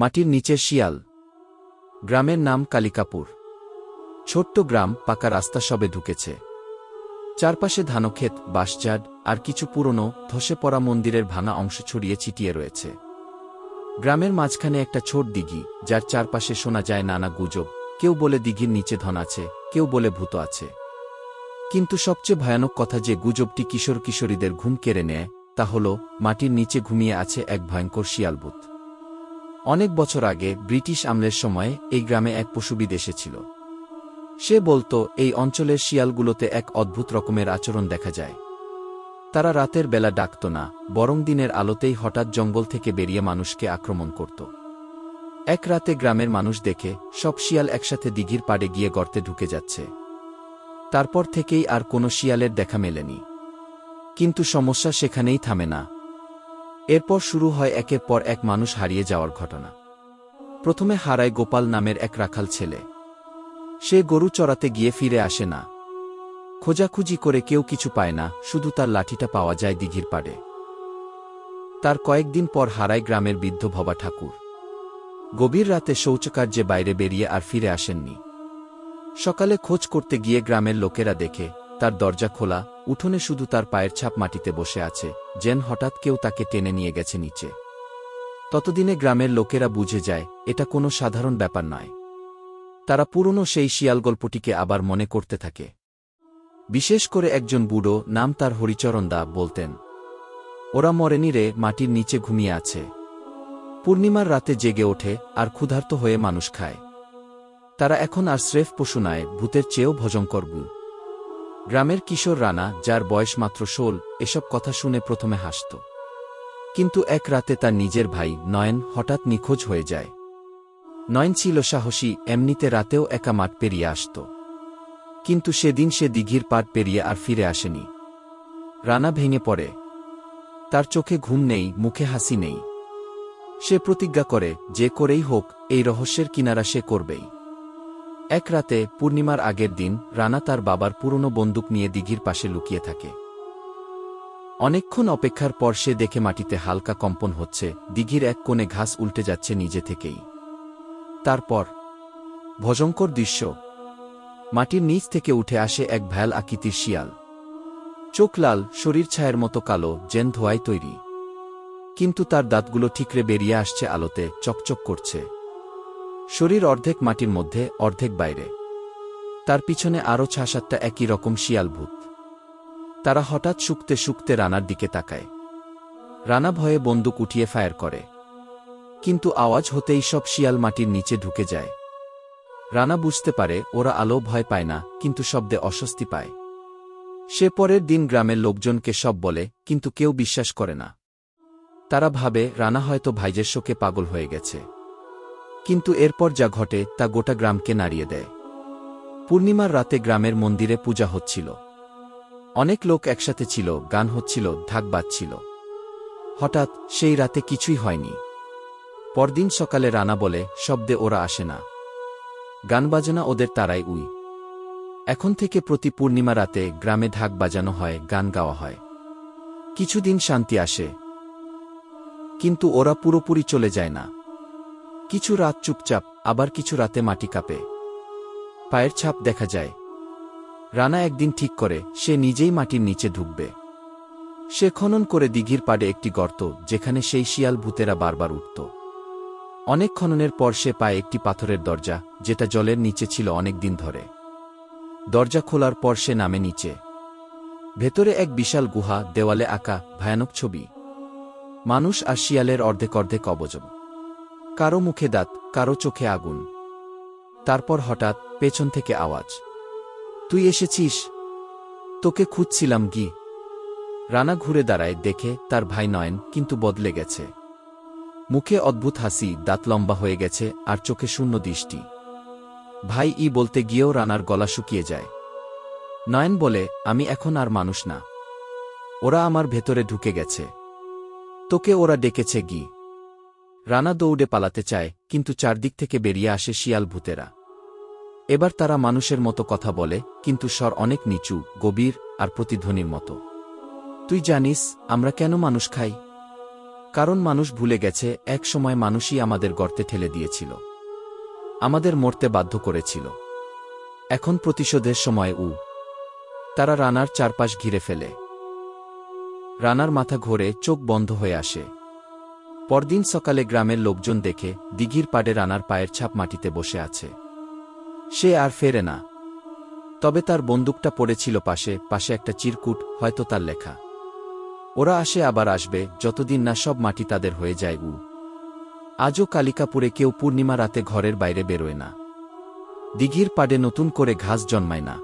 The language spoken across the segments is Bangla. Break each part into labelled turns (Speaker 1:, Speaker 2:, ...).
Speaker 1: মাটির নিচে শিয়াল। গ্রামের নাম কালিকাপুর। ছোট্ট গ্রাম পাকা রাস্তা সবে ঢুকেছে। চারপাশে ধানক্ষেত, বাঁশঝাড় আর কিছু পুরনো, ধসে পড়া মন্দিরের ভাঙা অংশ ছড়িয়ে ছিটিয়ে রয়েছে। গ্রামের মাঝখানে একটা ছোট দিঘি, যার চারপাশে শোনা যায় নানা গুজব। কেউ বলে দিঘির নিচে ধন আছে, কেউ বলে ভূত আছে। কিন্তু সবচেয়ে ভয়ানক কথা যে গুজবটি কিশোর কিশোরীদের ঘুম কেড়ে নেয়, তা হল, মাটির নিচে ঘুমিয়ে আছে এক ভয়ঙ্কর শিয়ালভূত। অনেক বছর আগে ব্রিটিশ আমলের সময়ে এই গ্রামে এক পশুবিদ এসেছিল সে বলতো, এই অঞ্চলের শিয়ালগুলোতে এক অদ্ভুত রকমের আচরণ দেখা যায়। তারা রাতের বেলা ডাকত না, বরং দিনের আলোতেই হঠাৎ জঙ্গল থেকে বেরিয়ে মানুষকে আক্রমণ করত। এক রাতে গ্রামের মানুষ দেখে, সব শিয়াল একসাথে দিঘির পাড়ে গিয়ে গর্তে ঢুকে যাচ্ছে। তারপর থেকেই আর কোনো শিয়ালের দেখা মেলেনি। কিন্তু সমস্যা সেখানেই থামে না। এরপর শুরু হয় একের পর এক মানুষ হারিয়ে যাওয়ার ঘটনা। প্রথমে হারায় গোপাল নামের এক রাখাল ছেলে। সে গরু চড়াতে গিয়ে ফিরে আসে না। খোঁজাখুঁজি করে কেউ কিছু পায় না, শুধু তার লাঠিটা পাওয়া যায় দিঘির পাড়ে। তার কয়েকদিন পর হারায় গ্রামের বৃদ্ধ ভবা ঠাকুর। গভীর রাতে শৌচকার্যে বাইরে বেরিয়ে আর ফিরে আসেননি। সকালে খোঁজ করতে গিয়ে গ্রামের লোকেরা দেখে তার দরজা খোলা, উঠোনে শুধু তার পায়ের ছাপ মাটিতে বসে আছে, যেন হঠাৎ কেউ তাকে টেনে নিয়ে গেছে নিচে। ততদিনে গ্রামের লোকেরা বুঝে যায়, এটা কোনো সাধারণ ব্যাপার নয়। তারা পুরনো সেই শিয়াল গল্পটিকে আবার মনে করতে থাকে। বিশেষ করে একজন বুড়ো, নাম তার হরিচরণ দা, বলতেন, ওরা মরেনি রে, মাটির নিচে ঘুমিয়ে আছে। পূর্ণিমার রাতে জেগে ওঠে, আর ক্ষুধার্ত হয়ে মানুষ খায়। তারা এখন আর স্রেফ পশু নয়, ভূতের চেয়েও ভজঙ্কর গু। গ্রামের কিশোর রানা, যার বয়স মাত্র ষোল, এসব কথা শুনে প্রথমে হাসত। কিন্তু এক রাতে তার নিজের ভাই, নয়ন, হঠাৎ নিখোঁজ হয়ে যায়। নয়ন ছিল সাহসী, এমনিতে রাতেও একা মাঠ পেরিয়ে আসত। কিন্তু সেদিন সে দিঘির পাট পেরিয়ে আর ফিরে আসেনি। রানা ভেঙে পড়ে। তার চোখে ঘুম নেই, মুখে হাসি নেই। সে প্রতিজ্ঞা করে, যে করেই হোক, এই রহস্যের কিনারা সে করবেই। এক রাতে পূর্ণিমার আগের দিন রানা তার বাবার পুরনো বন্দুক নিয়ে দিঘির পাশে লুকিয়ে থাকে। অনেকক্ষণ অপেক্ষার পর সে দেখে মাটিতে হালকা কম্পন হচ্ছে, দিঘির এক কোণে ঘাস উল্টে যাচ্ছে নিজে থেকেই। তারপর ভজঙ্কর দৃশ্য। মাটির নিচ থেকে উঠে আসে এক ভ্যাল আকৃতির শিয়াল। চোখ লাল, শরীর ছায়ের মতো কালো জেন ধোয়ায় তৈরি। কিন্তু তার দাঁতগুলো ঠিকরে বেরিয়ে আসছে আলোতে, চকচক করছে। শরীর অর্ধেক মাটির মধ্যে, অর্ধেক বাইরে। তার পিছনে আরও ছা সাতটা একই রকম শিয়াল ভূত। তারা হঠাৎ শুকতে শুকতে রানার দিকে তাকায়। রানা ভয়ে বন্দুক উঠিয়ে ফায়ার করে। কিন্তু আওয়াজ হতেই সব শিয়াল মাটির নিচে ঢুকে যায়। রানা বুঝতে পারে, ওরা আলো ভয় পায় না, কিন্তু শব্দে অস্বস্তি পায়। সে পরের দিন গ্রামের লোকজনকে সব বলে, কিন্তু কেউ বিশ্বাস করে না। তারা ভাবে, রানা হয়তো ভাইজের শোকে পাগল হয়ে গেছে। কিন্তু এরপর যা ঘটে, তা গোটা গ্রামকে নাড়িয়ে দেয়। পূর্ণিমার রাতে গ্রামের মন্দিরে পূজা হচ্ছিল। অনেক লোক একসাথে ছিল, গান হচ্ছিল, ঢাক বাজছিল। হঠাৎ, সেই রাতে কিছুই হয়নি। পরদিন সকালে রানা বলে, শব্দে ওরা আসে না। গান বাজনা ওদের তারাই উই। এখন থেকে প্রতি পূর্ণিমা রাতে গ্রামে ঢাক বাজানো হয়, গান গাওয়া হয়। কিছুদিন শান্তি আসে। কিন্তু ওরা পুরোপুরি চলে যায় না। কিছু রাত চুপচাপ, আবার কিছু রাতে মাটি কাঁপে। পায়ের ছাপ দেখা যায়। রানা একদিন ঠিক করে, সে নিজেই মাটির নিচে ঢুকবে। সে খনন করে দিঘির পাড়ে একটি গর্ত, যেখানে সেই শিয়াল ভূতেরা বারবার উঠত। অনেক খননের পর সে পায় একটি পাথরের দরজা, যেটা জলের নিচে ছিল অনেক দিন ধরে। দরজা খোলার পর সে নামে নিচে। ভেতরে এক বিশাল গুহা, দেওয়ালে আঁকা, ভয়ানক ছবি। মানুষ আর শিয়ালের অর্ধেক অর্ধেক অবজব কারও মুখে দাঁত, কারও চোখে আগুন। তারপর হঠাৎ পেছন থেকে আওয়াজ। তুই এসেছিস? তোকে খুঁজছিলাম, গি। রানা ঘুরে দাঁড়ায়, দেখে তার ভাই নয়ন কিন্তু বদলে গেছে। মুখে অদ্ভুত হাসি, দাঁত লম্বা হয়ে গেছে আর চোখে শূন্য দৃষ্টি। ভাই, ই বলতে গিয়েও রানার গলা শুকিয়ে যায়। নয়ন বলে, আমি এখন আর মানুষ না। ওরা আমার ভেতরে ঢুকে গেছে। তোকে ওরা ডেকেছে, গি। রানা দৌড়ে পালাতে চায়, কিন্তু চারদিক থেকে বেরিয়ে আসে শিয়াল ভূতেরা। এবার তারা মানুষের মতো কথা বলে, কিন্তু স্বর অনেক নিচু, গভীর, আর প্রতিধ্বনির মতো। তুই জানিস, আমরা কেন মানুষ খাই? কারণ মানুষ ভুলে গেছে, এক সময় মানুষই আমাদের গর্তে ঠেলে দিয়েছিল। আমাদের মরতে বাধ্য করেছিল। এখন প্রতিশোধের সময় উ। তারা রানার চারপাশ ঘিরে ফেলে। রানার মাথা ঘোরে, চোখ বন্ধ হয়ে আসে। পরদিন সকালে গ্রামের লোকজন দেখে দিঘির পাড়ে রানার পায়ের ছাপ মাটিতে বসে আছে। সে আর ফেরে না। তবে তার বন্দুকটা পড়েছিল পাশে পাশে একটা চিরকুট, হয়তো তার লেখা। ওরা আসে আবার আসবে, যতদিন না সব মাটি তাদের হয়ে যায় উ। আজও কালিকাপুরে কেউ পূর্ণিমা রাতে ঘরের বাইরে বেরোয় না। দিঘির পাড়ে নতুন করে ঘাস জন্মায় না।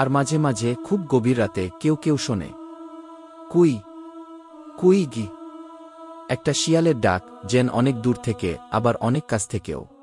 Speaker 1: আর মাঝে মাঝে, খুব গভীর রাতে কেউ কেউ শোনে। কুই কুই গি। একটা শিয়ালের ডাক যেন অনেক দূর থেকে আবার অনেক কাছ থেকেও।